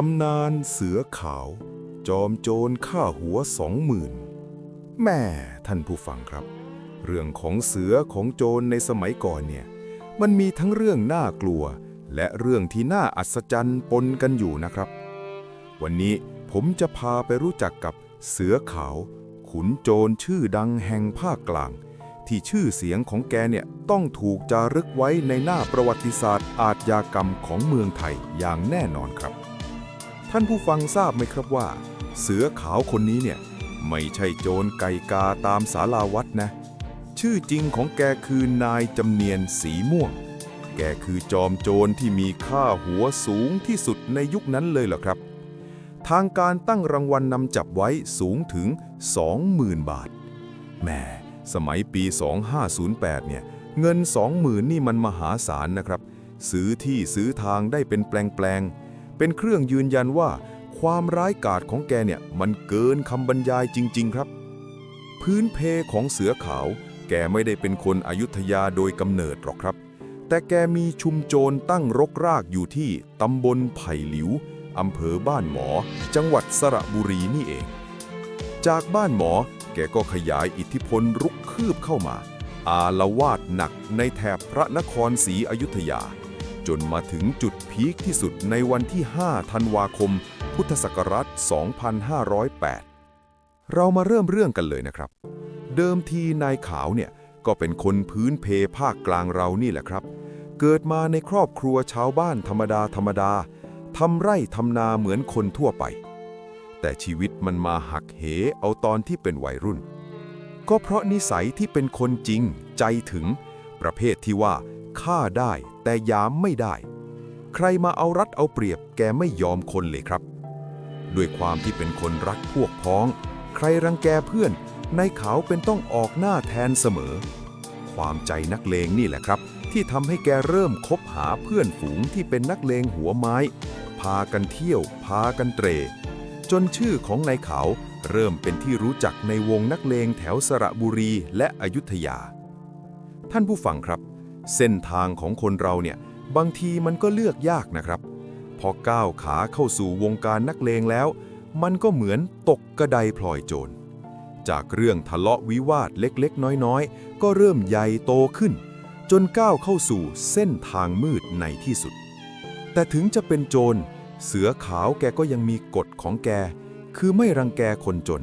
ตำนานเสือขาว จอมโจรฆ่าหัวสองหมื่นแม่ท่านผู้ฟังครับ เรื่องของเสือของโจรในสมัยก่อนเนี่ย มันมีทั้งเรื่องน่ากลัว และเรื่องที่น่าอัศจรรย์ปนกันอยู่นะครับ วันนี้ผมจะพาไปรู้จักกับเสือขาว ขุนโจรชื่อดังแห่งภาคกลาง ที่ชื่อเสียงของแกเนี่ยต้องถูกจารึกไว้ในหน้าประวัติศาสตร์อาชญากรรมของเมืองไทยอย่างแน่นอนครับ ท่านผู้ฟังทราบไหมครับว่า เสือขาวคนนี้เนี่ย ไม่ใช่โจรไก่กาตามสาราวัดนะ ชื่อจริงของแกคือนายจำเนียนสีม่วง แกคือจอมโจรที่มีค่าหัวสูงที่สุดในยุคนั้นเลยเหรอครับ ทางการตั้งรางวัลนำจับไว้สูงถึง 20,000 บาทแหม่สมัยปี 2508 เนี่ย เงิน 20,000 นี่มันมหาศาลนะครับ ซื้อที่ซื้อทางได้เป็นแปลงๆ เป็นเครื่องยืนยันว่า ความร้ายกาจของแกเนี่ยมันเกินคำบรรยายจริง ๆ ครับ พื้นเพของเสือขาว แกไม่ได้เป็นคนอยุธยาโดยกำเนิดหรอกครับ แต่แกมีชุมโจรตั้งรกรากอยู่ที่ตำบลไผ่หลิวอำเภอบ้านหมอ จังหวัดสระบุรีนี่เอง จากบ้านหมอแกก็ขยายอิทธิพลรุกคืบเข้ามา อาละวาดหนักในแถบพระนครศรีอยุธยา จนมาถึงจุดพีคที่สุดในวันที่ 5 ธันวาคม พุทธศักราช 2508 เรามาเริ่มเรื่องกันเลยนะครับ เดิมทีนายขาวเนี่ยก็เป็นคนพื้นเพภาคกลางเรานี่แหละครับ เกิดมาในครอบครัวชาวบ้านธรรมดาธรรมดาทำไร่ทำนาเหมือนคนทั่วไป แต่ชีวิตมันมาหักเหเอาตอนที่เป็นวัยรุ่น ก็เพราะนิสัยที่เป็นคนจริงใจถึง ประเภทที่ว่า ฆ่าได้ แต่ยามไม่ได้ ใครมาเอารัดเอาเปรียบแกไม่ยอมคนเลยครับ ด้วยความที่เป็นคนรักพวกพ้อง ใครรังแกเพื่อนนายขาวเป็นต้องออกหน้าแทนเสมอ ความใจนักเลงนี่แหละครับ ที่ทำให้แกเริ่มคบหาเพื่อนฝูงที่เป็นนักเลงหัวไม้ พากันเที่ยว พากันเตร จนชื่อของนายขาวเริ่มเป็นที่รู้จักในวงนักเลงแถวสระบุรีและอยุธยา ท่านผู้ฟังครับ เส้นทางของคนเราเนี่ย บางทีมันก็เลือกยากนะครับ พอก้าวขาเข้าสู่วงการนักเลงแล้ว มันก็เหมือนตกกระไดพลอยโจร จากเรื่องทะเลาะวิวาทเล็กๆ น้อยๆ ก็เริ่มใหญ่โตขึ้น จนก้าวเข้าสู่เส้นทางมืดในที่สุด แต่ถึงจะเป็นโจร เสือขาวแกก็ยังมีกฎของแก คือไม่รังแกคนจน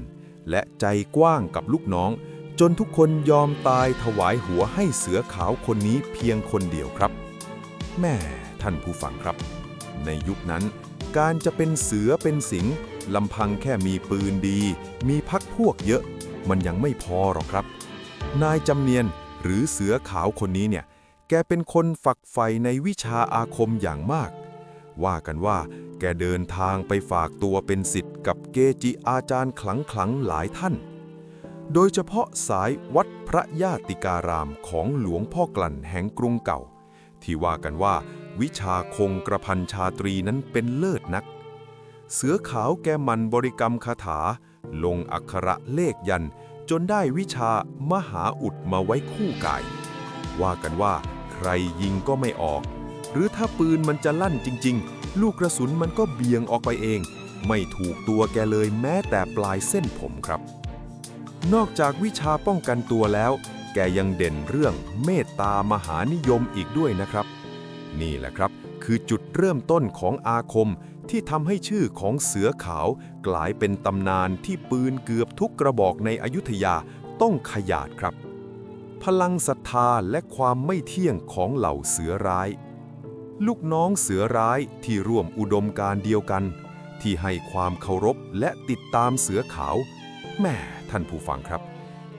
และใจกว้างกับลูกน้อง จนทุกคนยอมตายถวายหัวให้เสือขาวคนนี้เพียงคนเดียวครับ แม่ท่านผู้ฟังครับ ในยุคนั้น การจะเป็นเสือเป็นสิงลำพังแค่มีปืนดี มีพักพวกเยอะ มันยังไม่พอหรอกครับ นายจำเนียนหรือเสือขาวคนนี้เนี่ย แกเป็นคนฝักใฝ่ในวิชาอาคมอย่างมาก ว่ากันว่า แกเดินทางไปฝากตัวเป็นศิษย์กับเกจิอาจารย์ขลังๆหลายท่าน โดยเฉพาะสายวัดพระญาติการามของหลวงพ่อกลั่นแห่งกรุงเก่า ที่ว่ากันว่า วิชาคงกระพันชาตรีนั้นเป็นเลิศนัก เสือขาวแกมันบริกรรมคาถา ลงอักขระเลขยัน จนได้วิชามหาอุดมาไว้คู่กาย ว่ากันว่าใครยิงก็ไม่ออก หรือถ้าปืนมันจะลั่นจริง ๆ ลูกกระสุนมันก็เบี่ยงออกไปเอง ไม่ถูกตัวแกเลยแม้แต่ปลายเส้นผมครับ นอกจากวิชาป้องกันตัวแล้ว แกยังเด่นเรื่องเมตตามหานิยมอีกด้วยนะครับ นี่แหละครับ คือจุดเริ่มต้นของอาคมที่ทำให้ชื่อของเสือขาวกลายเป็นตำนานที่ปืนเกือบทุกกระบอกในอยุธยาต้องขยาดครับ พลังศรัทธาและความไม่เที่ยงของเหล่าเสือร้าย ลูกน้องเสือร้ายที่ร่วมอุดมการเดียวกัน ที่ให้ความเคารพและติดตามเสือขาวแม่ ท่านผู้ฟังครับ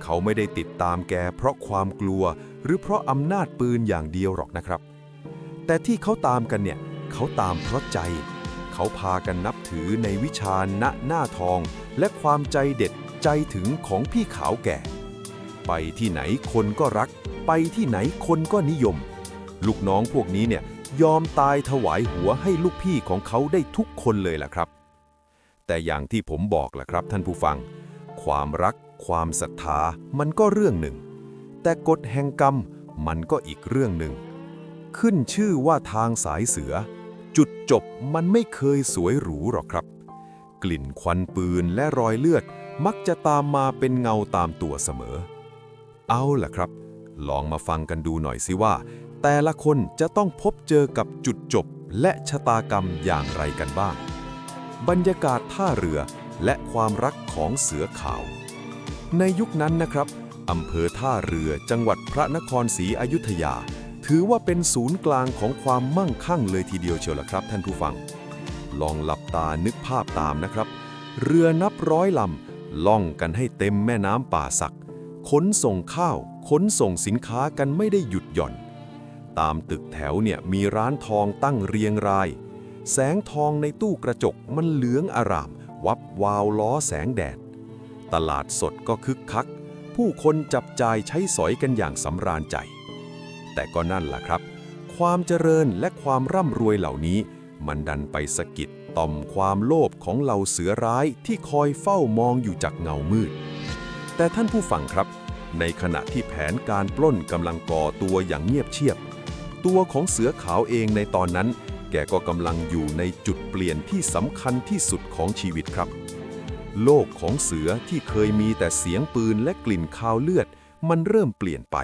เขาไม่ได้ติดตามแกเพราะความกลัว หรือเพราะอำนาจปืนอย่างเดียวหรอกนะครับ แต่ที่เขาตามกันเนี่ย เขาตามเพราะใจ เขาพากันนับถือในวิชาณหน้าทอง และความใจเด็ดใจถึงของพี่ขาวแก่ ไปที่ไหนคนก็รัก ไปที่ไหนคนก็นิยม ลูกน้องพวกนี้เนี่ยยอมตายถวายหัวให้ลูกพี่ของเขาได้ทุกคนเลยล่ะครับ แต่อย่างที่ผมบอกล่ะครับท่านผู้ฟัง ความรัก ความศรัทธามันก็เรื่องหนึ่ง แต่กฎแห่งกรรมมันก็อีกเรื่องหนึ่ง ขึ้นชื่อว่าทางสายเสือ จุดจบมันไม่เคยสวยหรูหรอกครับ กลิ่นควันปืนและรอยเลือดมักจะตามมาเป็นเงาตามตัวเสมอ เอาล่ะครับ ลองมาฟังกันดูหน่อยสิว่า แต่ละคนจะต้องพบเจอกับจุดจบและชะตากรรมอย่างไรกันบ้าง บรรยากาศท่าเรือ และความรักของเสือขาว ในยุคนั้นนะครับอำเภอท่าเรือจังหวัดพระนครศรีอยุธยา ถือว่าเป็นศูนย์กลางของความมั่งคั่งเลยทีเดียวเชียวละครับท่านผู้ฟัง ลองหลับตานึกภาพตามนะครับ เรือนับร้อยลำล่องกันให้เต็มแม่น้ำป่าสักขนส่งข้าวขนส่งสินค้ากันไม่ได้หยุดหย่อน ตามตึกแถวเนี่ยมีร้านทองตั้งเรียงราย แสงทองในตู้กระจกมันเหลืองอาราม วับวาวล้อแสงแดด ตลาดสดก็คึกคัก ผู้คนจับจ่ายใช้สอยกันอย่างสำราญใจ แต่ก็นั่นล่ะครับ ความเจริญและความร่ำรวยเหล่านี้ มันดันไปสะกิดต่อมความโลภของเหล่าเสือร้ายที่คอยเฝ้ามองอยู่จากเงามืด แต่ท่านผู้ฟังครับ ในขณะที่แผนการปล้นกำลังก่อตัวอย่างเงียบเชียบ ตัวของเสือขาวเองในตอนนั้น แกก็กำลังอยู่ในจุดเปลี่ยนที่สำคัญที่สุดของชีวิตครับ โลกของเสือที่เคยมีแต่เสียงปืนและกลิ่นคาวเลือด มันเริ่มเปลี่ยนไป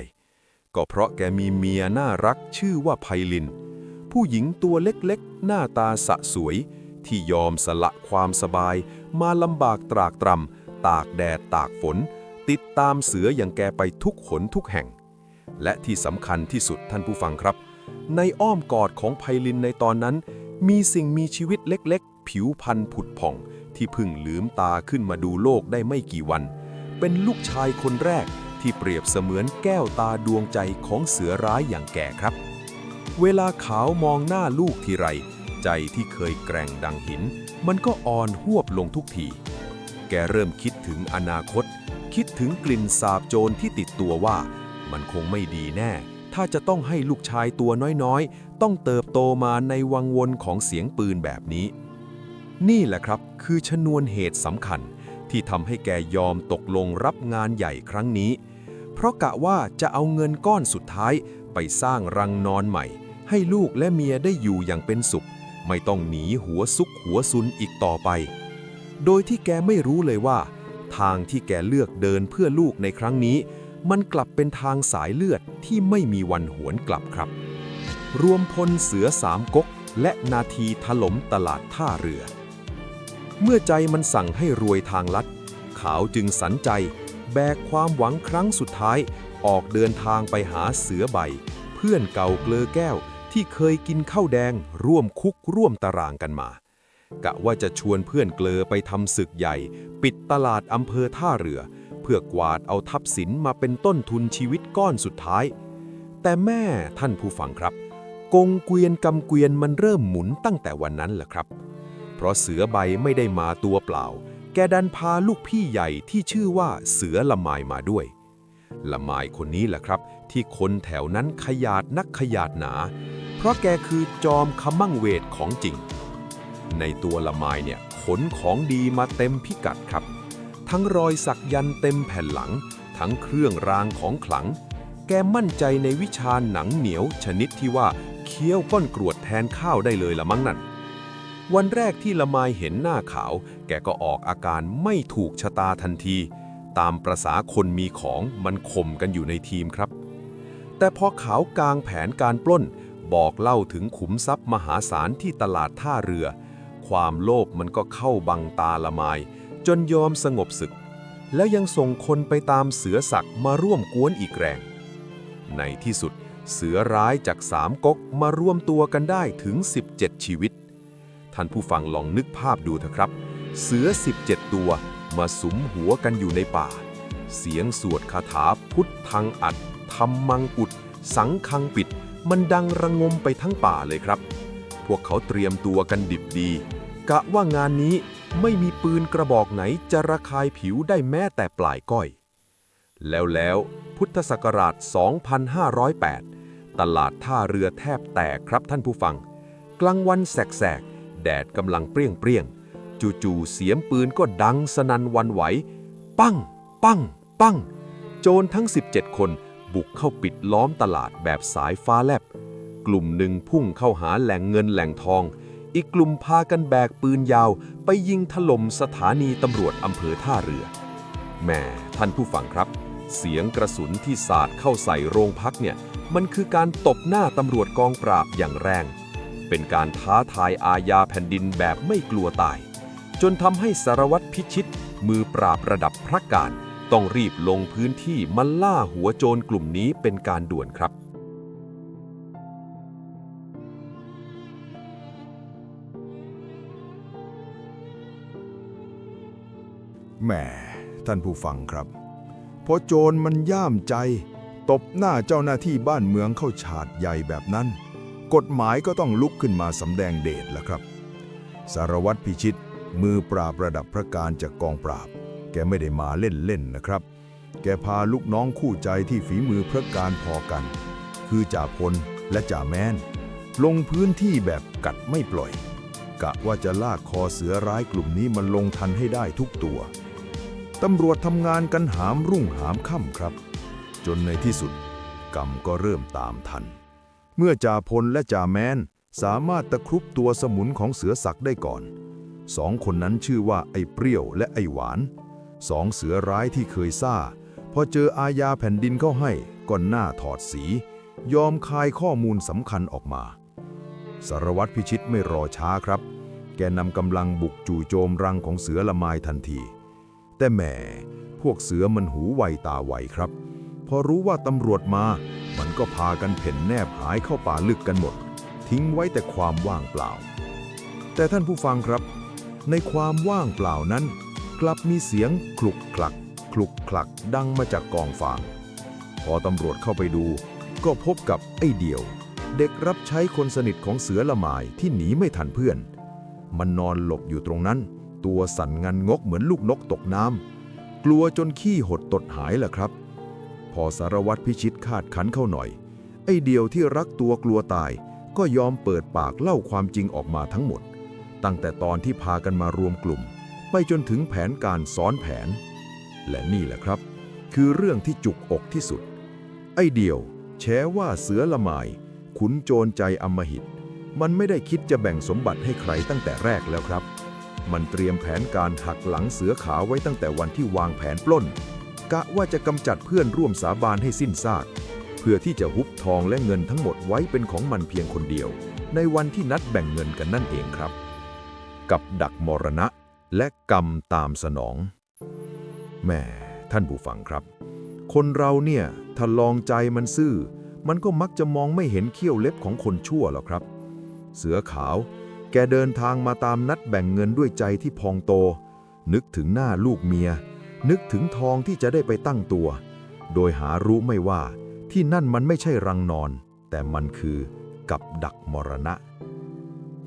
ก็เพราะแกมีเมียน่ารักชื่อว่าไพลิน ผู้หญิงตัวเล็กๆ หน้าตาสะสวย ที่ยอมสละความสบาย มาลำบากตรากตรำตากแดดตากฝน ติดตามเสืออย่างแกไปทุกขนทุกแห่ง และที่สำคัญที่สุดท่านผู้ฟังครับ ในอ้อมกอดของไพลินในตอนนั้น มีสิ่งมีชีวิตเล็กๆ ผิวพันธุ์ผุดผ่อง ที่เพิ่งลืมตาขึ้นมาดูโลกได้ไม่กี่วัน เป็นลูกชายคนแรกที่เปรียบเสมือนแก้วตาดวงใจของเสือร้ายอย่างแก่ครับ เวลาขาวมองหน้าลูกทีไร ใจที่เคยแกร่งดังหิน มันก็อ่อนหวบลงทุกที แกเริ่มคิดถึงอนาคต คิดถึงกลิ่นสาบโจรที่ติดตัวว่า มันคงไม่ดีแน่ ถ้าจะต้องให้ลูกชายตัวน้อยๆ ต้องเติบโตมาในวังวนของเสียงปืนแบบนี้ นี่แหละครับคือชนวนเหตุสำคัญที่ทำให้แกยอมตกลงรับงานใหญ่ครั้งนี้ เพราะกะว่าจะเอาเงินก้อนสุดท้ายไปสร้างรังนอนใหม่ ให้ลูกและเมียได้อยู่อย่างเป็นสุข ไม่ต้องหนีหัวซุกหัวซุนอีกต่อไป โดยที่แกไม่รู้เลยว่า ทางที่แกเลือกเดินเพื่อลูกในครั้งนี้ มันกลับเป็นทางสายเลือดที่ไม่มีวันหวนกลับครับ รวมพลเสือสามก๊กและนาทีถล่มตลาดท่าเรือ เมื่อใจมันสั่งให้รวยทางลัด ขาวจึงสันใจ แบกความหวังครั้งสุดท้าย ออกเดินทางไปหาเสือใบ เพื่อนเก่าเกลอแก้วที่เคยกินข้าวแดงร่วมคุกร่วมตารางกันมา กะว่าจะชวนเพื่อนเกลอไปทำศึกใหญ่ ปิดตลาดอำเภอท่าเรือ เพื่อกวาดเอาทัพสินมาเป็นต้นทุนชีวิตก้อนสุดท้าย แต่แม่ท่านผู้ฟังครับ กงเกวียนกำเกวียนมันเริ่มหมุนตั้งแต่วันนั้นแหละครับ เพราะเสือใบไม่ได้มาตัวเปล่า แกดันพาลูกพี่ใหญ่ที่ชื่อว่าเสือละไมมาด้วยละไมคนนี้แหละครับ ที่คนแถวนั้นขยาดนักขยาดหนา เพราะแกคือจอมขมั่งเวทของจริง ในตัวละไมเนี่ยขนของดีมาเต็มพิกัดครับ ทั้งรอยสักยันเต็มแผ่นหลัง ทั้งเครื่องรางของขลัง แกมั่นใจในวิชาหนังเหนียวชนิดที่ว่าเคี้ยวก้อนกรวดแทนข้าวได้เลยละมั้งนั่นวันแรกที่ละไมเห็นหน้าขาว แกก็ออกอาการไม่ถูกชะตาทันที ตามประษาคนมีของมันข่มกันอยู่ในทีมครับ แต่พอขาวกลางแผนการปล้น บอกเล่าถึงขุมทรัพย์มหาศาลที่ตลาดท่าเรือ ความโลภมันก็เข้าบังตาละไมา จนยอมสงบศึก แล้วยังส่งคนไปตามเสือสักมาร่วมกวนอีกแรง ในที่สุดเสือร้ายจากสามก๊กมารวมตัวกันได้ถึง 17 ชีวิต ท่านผู้ฟังลองนึกภาพดูเถอะครับ เสือ 17 ตัวมาสุมหัวกันอยู่ในป่า เสียงสวดคาถาพุทธังอัดธรรมังอุด สังคังปิด มันดังระงมไปทั้งป่าเลยครับ พวกเขาเตรียมตัวกันดิบดี กะว่างานนี้ ไม่มีปืนกระบอกไหนจะระคายผิวได้แม้แต่ปลายก้อย แล้วแล้วพุทธศักราช 2508 ตลาดท่าเรือแทบแตกครับท่านผู้ฟัง กลางวันแสกๆ แดดกำลังเปรี้ยงเปรี้ยงจู่ๆเสียงปืนก็ดังสนันวันไหว ปั้ง ปั้ง ปั้ง โจรทั้ง 17 คนบุกเข้าปิดล้อมตลาดแบบสายฟ้าแลบ กลุ่มหนึ่งพุ่งเข้าหาแหล่งเงินแหล่งทอง อีกกลุ่มพากันแบกปืนยาว ไปยิงถล่มสถานีตำรวจอำเภอท่าเรือแม่ท่านผู้ฟังครับ เสียงกระสุนที่สาดเข้าใส่โรงพักเนี่ย มันคือการตบหน้าตำรวจกองปราบอย่างแรง เป็นการท้าทายอาญาแผ่นดินแบบไม่กลัวตาย จนทำให้สารวัตรพิชิต มือปราบระดับพระการ ต้องรีบลงพื้นที่มาล่าหัวโจรกลุ่มนี้เป็นการด่วนครับ แหมท่านผู้ฟังครับ พอโจรมันย่ามใจ ตบหน้าเจ้าหน้าที่บ้านเมืองเข้าฉาดใหญ่แบบนั้น กฎหมายก็ต้องลุกขึ้นมาสำแดงเดชแล้วครับ สารวัตรพิชิต มือปราบระดับพระการจากกองปราบ แกไม่ได้มาเล่นๆนะครับ แกพาลูกน้องคู่ใจที่ฝีมือพระการพอกัน คือจ่าพลและจ่าแมนลงพื้นที่แบบกัดไม่ปล่อย กะว่าจะลากคอเสือร้ายกลุ่มนี้มันลงทันให้ได้ทุกตัว ตำรวจทำงานกันหามรุ่งหามค่ำครับ จนในที่สุด กรรมก็เริ่มตามทัน เมื่อจ่าพลและจ่าแมนสามารถตะครุบตัวสมุนของเสือศักดิ์ได้ก่อน สองคนนั้นชื่อว่าไอ้เปรี้ยวและไอ้หวาน สองเสือร้ายที่เคยซ่า พอเจออาญาแผ่นดินเข้าให้ก็หน้าถอดสี ยอมคายข้อมูลสำคัญออกมาสารวัตรพิชิตไม่รอช้าครับ แกนำกำลังบุกจู่โจมรังของเสือละไมทันที แต่แหมพวกเสือมันหูไวตาไวครับ พอรู้ว่าตำรวจมา มันก็พากันเพ่นแนบหายเข้าป่าลึกกันหมด ทิ้งไว้แต่ความว่างเปล่า แต่ท่านผู้ฟังครับ ในความว่างเปล่านั้น กลับมีเสียงคลุกคลักคลุกคลักดังมาจากกองฟาง พอตำรวจเข้าไปดู ก็พบกับไอ้เดียว เด็กรับใช้คนสนิทของเสือละหมายที่หนีไม่ทันเพื่อน มันนอนหลบอยู่ตรงนั้น ตัวสั่นงันงกเหมือนลูกนกตกน้ำกลัวจนขี้หดตดหายแหละครับ พอสารวัตรพิชิตคาดขันเข้าหน่อย ไอเดียวที่รักตัวกลัวตาย ก็ยอมเปิดปากเล่าความจริงออกมาทั้งหมด ตั้งแต่ตอนที่พากันมารวมกลุ่ม ไปจนถึงแผนการซ้อนแผน และนี่แหละครับ คือเรื่องที่จุกอกที่สุด ไอเดียวแฉว่าเสือละหมาย ขุนโจรใจอำมหิต มันไม่ได้คิดจะแบ่งสมบัติให้ใครตั้งแต่แรกแล้วครับ มันเตรียมแผนการหักหลังเสือขาวไว้ตั้งแต่วันที่วางแผนปล้น กะว่าจะกำจัดเพื่อนร่วมสาบานให้สิ้นซาก เพื่อที่จะฮุบทองและเงินทั้งหมดไว้เป็นของมันเพียงคนเดียว ในวันที่นัดแบ่งเงินกันนั่นเองครับ กับดักมรณะและกรรมตามสนองแม่ท่านผู้ฟังครับ คนเราเนี่ยถ้าลองใจมันซื่อ มันก็มักจะมองไม่เห็นเขี้ยวเล็บของคนชั่วหรอกครับ เสือขาว แกเดินทางมาตามนัดแบ่งเงินด้วยใจที่พองโต นึกถึงหน้าลูกเมีย นึกถึงทองที่จะได้ไปตั้งตัว โดยหารู้ไม่ว่าที่นั่นมันไม่ใช่รังนอน แต่มันคือกับดักมรณะ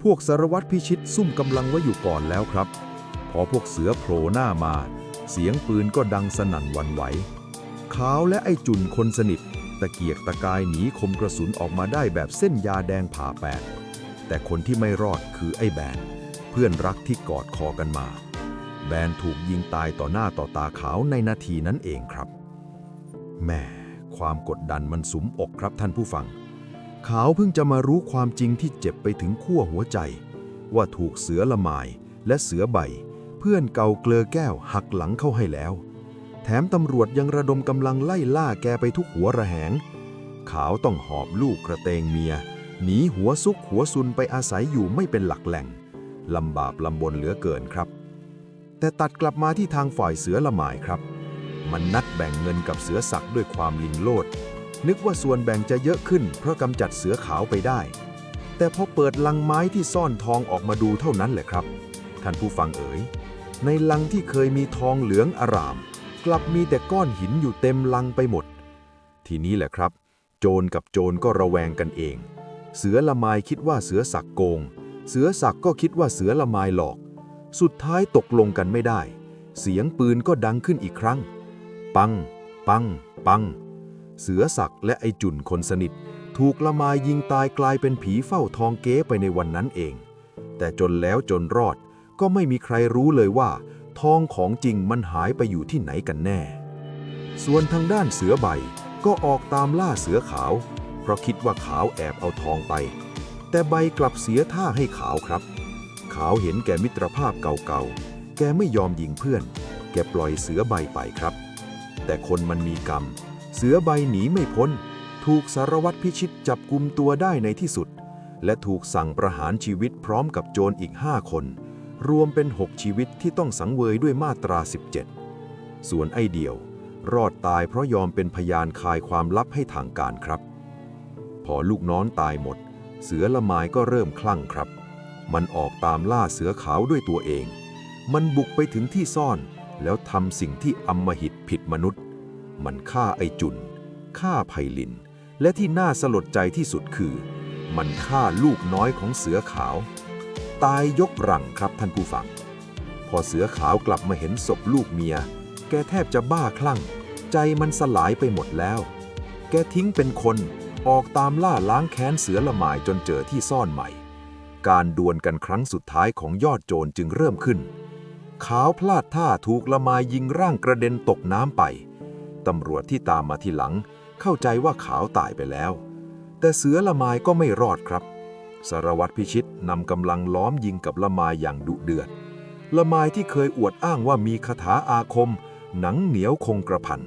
พวกสารวัตรพิชิตซุ่มกำลังไว้อยู่ก่อนแล้วครับ พอพวกเสือโผล่หน้ามา เสียงปืนก็ดังสนั่นวันไหวขาวและไอจุนคนสนิท ตะเกียกตะกายหนีคมกระสุนออกมาได้แบบเส้นยาแดงผ่าแปด แต่คนที่ไม่รอดคือไอ้แบน เพื่อนรักที่กอดคอกันมา แบนถูกยิงตายต่อหน้าต่อตาขาวในนาทีนั้นเองครับแม่ความกดดันมันสุมอกครับท่านผู้ฟัง ขาวเพิ่งจะมารู้ความจริงที่เจ็บไปถึงขั้วหัวใจ ว่าถูกเสือละหมและเสือใบ เพื่อนเก่าเกลือแก้วหักหลังเข้าให้แล้ว แถมตำรวจยังระดมกำลังไล่ล่าแกไปทุกหัวระแหง ขาวต้องหอบลูกกระเตงเมีย หนีหัวซุกหัวซุนไปอาศัยอยู่ไม่เป็นหลักแหล่งลำบากลำบนเหลือเกินครับ แต่ตัดกลับมาที่ทางฝ่ายเสือละหมายครับ มันนัดแบ่งเงินกับเสือสักด้วยความลิงโลด นึกว่าส่วนแบ่งจะเยอะขึ้นเพราะกำจัดเสือขาวไปได้ แต่พอเปิดลังไม้ที่ซ่อนทองออกมาดูเท่านั้นแหละครับ ท่านผู้ฟังเอ๋ย ในลังที่เคยมีทองเหลืองอาราม กลับมีแต่ก้อนหินอยู่เต็มลังไปหมด ทีนี้แหละครับ โจรกับโจรก็ระแวงกันเอง เสือละไมคิดว่าเสือสักโกง เสือสักก็คิดว่าเสือละไมหลอก สุดท้ายตกลงกันไม่ได้ เสียงปืนก็ดังขึ้นอีกครั้ง ปัง ปัง ปัง เสือสักและไอจุนคนสนิท ถูกละไมายยิงตายกลายเป็นผีเฝ้าทองเก๊ไปในวันนั้นเอง แต่จนแล้วจนรอดก็ไม่มีใครรู้เลยว่า ทองของจริงมันหายไปอยู่ที่ไหนกันแน่ ส่วนทางด้านเสือใบก็ออกตามล่าเสือขาว เพราะคิดว่าขาวแอบเอาทองไป แต่ใบกลับเสียท่าให้ขาวครับ ขาวเห็นแก่มิตรภาพเก่าๆ แกไม่ยอมยิงเพื่อน แกปล่อยเสือใบไปครับ แต่คนมันมีกรรม เสือใบหนีไม่พ้น ถูกสารวัตรพิชิตจับกุมตัวได้ในที่สุด และถูกสั่งประหารชีวิตพร้อมกับโจรอีก5คน รวมเป็น 6 ชีวิตที่ต้องสังเวยด้วยมาตรา 17 ส่วนไอเดียว รอดตายเพราะยอมเป็นพยานคายความลับให้ทางการครับ พอลูกน้องตายหมด เสือละไมก็เริ่มคลั่งครับ มันออกตามล่าเสือขาวด้วยตัวเอง มันบุกไปถึงที่ซ่อน แล้วทำสิ่งที่อำมหิตผิดมนุษย์ มันฆ่าไอจุนฆ่าไพลิน และที่น่าสลดใจที่สุดคือ มันฆ่าลูกน้อยของเสือขาว ตายยกรังครับท่านผู้ฟัง พอเสือขาวกลับมาเห็นศพลูกเมีย แกแทบจะบ้าคลั่ง ใจมันสลายไปหมดแล้ว แกทิ้งเป็นคน ออกตามล่าล้างแค้นเสือละหมายจนเจอที่ซ่อนใหม่ การดวลกันครั้งสุดท้ายของยอดโจรจึงเริ่มขึ้น ขาวพลาดท่าถูกละไมายยิงร่างกระเด็นตกน้ำไป ตำรวจที่ตามมาทีหลัง เข้าใจว่าขาวตายไปแล้ว แต่เสือละไมายก็ไม่รอดครับ สารวัตรพิชิตนำกำลังล้อมยิงกับละไมายอย่างดุเดือด ละไมายที่เคยอวดอ้างว่ามีคาถาอาคม หนังเหนียวคงกระพัน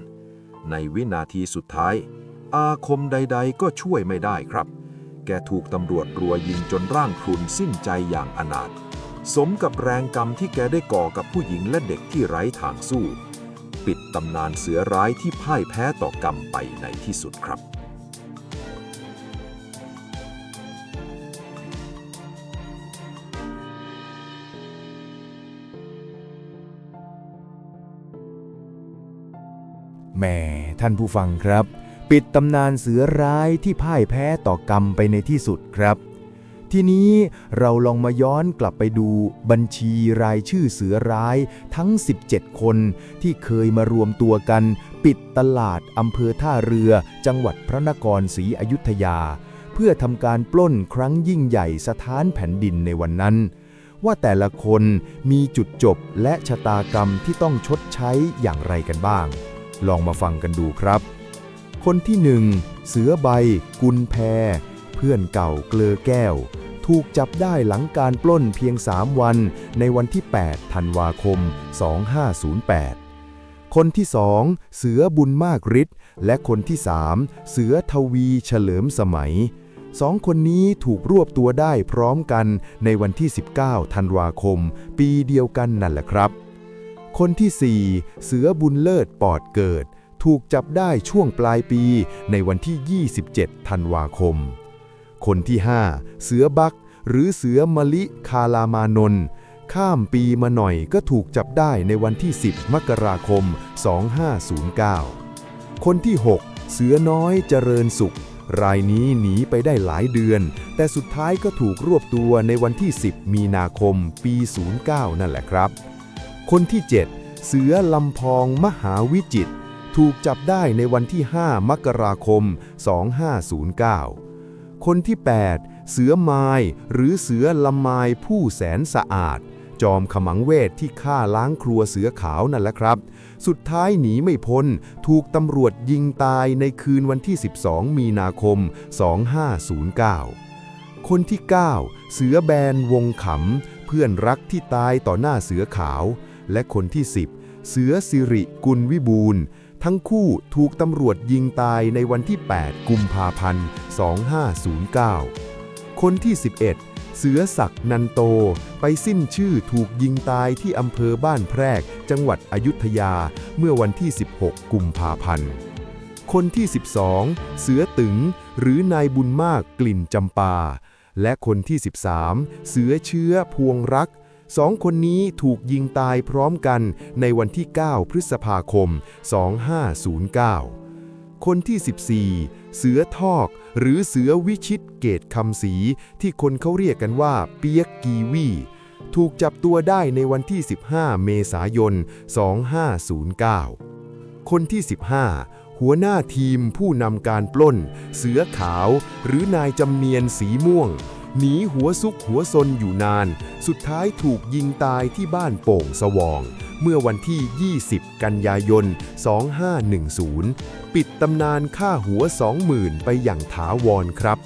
ในวินาทีสุดท้าย อาคมใดๆ ก็ช่วยไม่ได้ครับ แกถูกตำรวจรัวยิงจนร่างพรุนสิ้นใจอย่างอนาถ สมกับแรงกรรมที่แกได้ก่อกับผู้หญิงและเด็กที่ไร้ทางสู้ ปิดตำนานเสือร้ายที่พ่ายแพ้ต่อกรรมไปในที่สุดครับแหม่ท่านผู้ฟังครับ ปิดตำนานเสือร้ายที่พ่ายแพ้ต่อกรรมไปในที่สุดครับ ทีนี้เราลองมาย้อนกลับไปดูบัญชีรายชื่อเสือร้ายทั้ง 17 คนที่เคยมารวมตัวกัน ปิดตลาดอำเภอท่าเรือ จังหวัดพระนครศรีอยุธยา เพื่อทำการปล้นครั้งยิ่งใหญ่สถานแผ่นดินในวันนั้นว่าแต่ละคนมีจุดจบและชะตากรรมที่ต้องชดใช้อย่างไรกันบ้าง ลองมาฟังกันดูครับ คนที่หนึ่งเสือใบ กุลแพรเพื่อนเก่าเกลอแก้ว ถูกจับได้หลังการปล้นเพียง 3 วันในวันที่ 8 ธันวาคม 2508 คนที่สองเสือบุญมากฤทธิ์และคนที่สามเสือทวีเฉลิมสมัยสองคนนี้ถูกรวบตัวได้พร้อมกันในวันที่ 19 ธันวาคม ปีเดียวกันนั่นแหละครับ คนที่ 4 เสือบุญเลิศปอดเกิด ถูกจับได้ช่วงปลายปีในวันที่ 27 ธันวาคม คนที่ 5 เสือบัก หรือเสือมะลิคาลามานน์ข้ามปีมาหน่อยก็ถูกจับได้ในวันที่ 10 มกราคม 2509 คนที่ 6 เสือน้อยเจริญสุข รายนี้หนีไปได้หลายเดือน แต่สุดท้ายก็ถูกรวบตัวในวันที่ 10 มีนาคมปี 09 นั่นแหละครับ คนที่ 7 เสือลำพองมหาวิจิตร ถูกจับได้ในวันที่ 5 มกราคม 2509 คนที่ 8 เสือไม้หรือเสือลำไมายผู้แสนสะอาด จอมขมังเวทที่ฆ่าล้างครัวเสือขาวนั่นแหละครับ สุดท้ายหนีไม่พ้น ถูกตำรวจยิงตายในคืนวันที่ 12 มีนาคม 2509 คนที่ 9 เสือแบนวงขำเพื่อนรักที่ตายต่อหน้าเสือขาว และคนที่ 10 เสือสิริกุลวิบูล ทั้งคู่ถูกตำรวจยิงตายในวันที่ 8 กุมภาพันธ์ 2509 คนที่ 11 เสือศักดิ์นันโต ไปสิ้นชื่อถูกยิงตายที่อำเภอบ้านแพรก จังหวัดอยุธยาเมื่อวันที่ 16 กุมภาพันธ์ คนที่ 12 เสือตึงหรือนายบุญมากกลิ่นจำปา และคนที่ 13 เสือเชื้อพวงรัก สองคนนี้ถูกยิงตายพร้อมกันในวันที่ 9 พฤษภาคม 2509 คนที่ 14 เสือทอก หรือเสือวิชิตเกตคำศรีที่คนเขาเรียกกันว่าเปียกกีวีถูกจับตัวได้ในวันที่ 15 เมษายน 2509 คนที่ 15 หัวหน้าทีมผู้นำการปล้น เสือขาว หรือนายจำเนียนสีม่วง หนีหัวซุกหัวซนอยู่นาน สุดท้ายถูกยิงตายที่บ้านโป่งสว่องเมื่อวันที่ 20 กันยายน 2510 ปิดตำนานค่าหัว 20,000 ไปอย่างถาวรครับ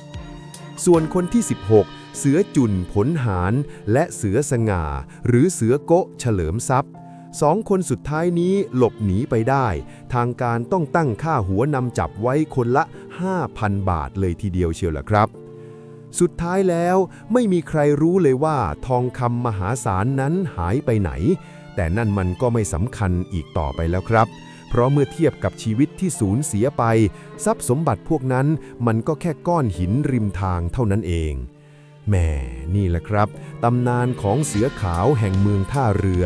ส่วนคนที่ 16 เสือจุนผลหารและเสือสง่า หรือเสือโกะเฉลิมทรัพย์สองคนสุดท้ายนี้หลบหนีไปได้ ทางการต้องตั้งค่าหัวนำจับไว้คนละ 5,000 บาทเลยทีเดียวเชียวล่ะครับ สุดท้ายแล้วไม่มีใครรู้เลยว่าทองคำมหาศาลนั้นหายไปไหน แต่นั่นมันก็ไม่สำคัญอีกต่อไปแล้วครับ เพราะเมื่อเทียบกับชีวิตที่สูญเสียไป ทรัพย์สมบัติพวกนั้นมันก็แค่ก้อนหินริมทางเท่านั้นเองแหม่นี่แหละครับ ตำนานของเสือขาวแห่งเมืองท่าเรือ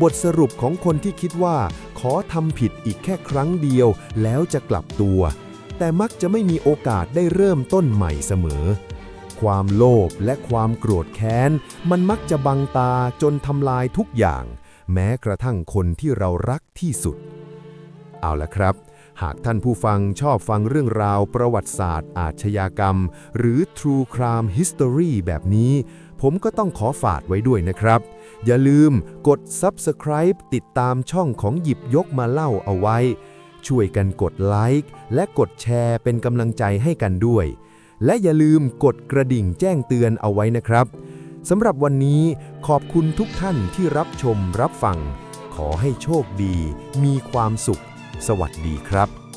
บทสรุปของคนที่คิดว่า ขอทำผิดอีกแค่ครั้งเดียวแล้วจะกลับตัว แต่มักจะไม่มีโอกาสได้เริ่มต้นใหม่เสมอ ความโลภและความโกรธแค้น มันมักจะบังตาจนทำลายทุกอย่าง แม้กระทั่งคนที่เรารักที่สุด เอาละครับ หากท่านผู้ฟังชอบฟังเรื่องราวประวัติศาสตร์ อาชญากรรม หรือ True Crime History แบบนี้ ผมก็ต้องขอฝากไว้ด้วยนะครับ อย่าลืมกด Subscribe ติดตามช่องของหยิบยกมาเล่าเอาไว้ ช่วยกันกดไลค์และกดแชร์เป็นกำลังใจให้กันด้วย และอย่าลืมกดกระดิ่งแจ้งเตือนเอาไว้นะครับสำหรับวันนี้ขอบคุณทุกท่านที่รับชมรับฟัง ขอให้โชคดี มีความสุข สวัสดีครับ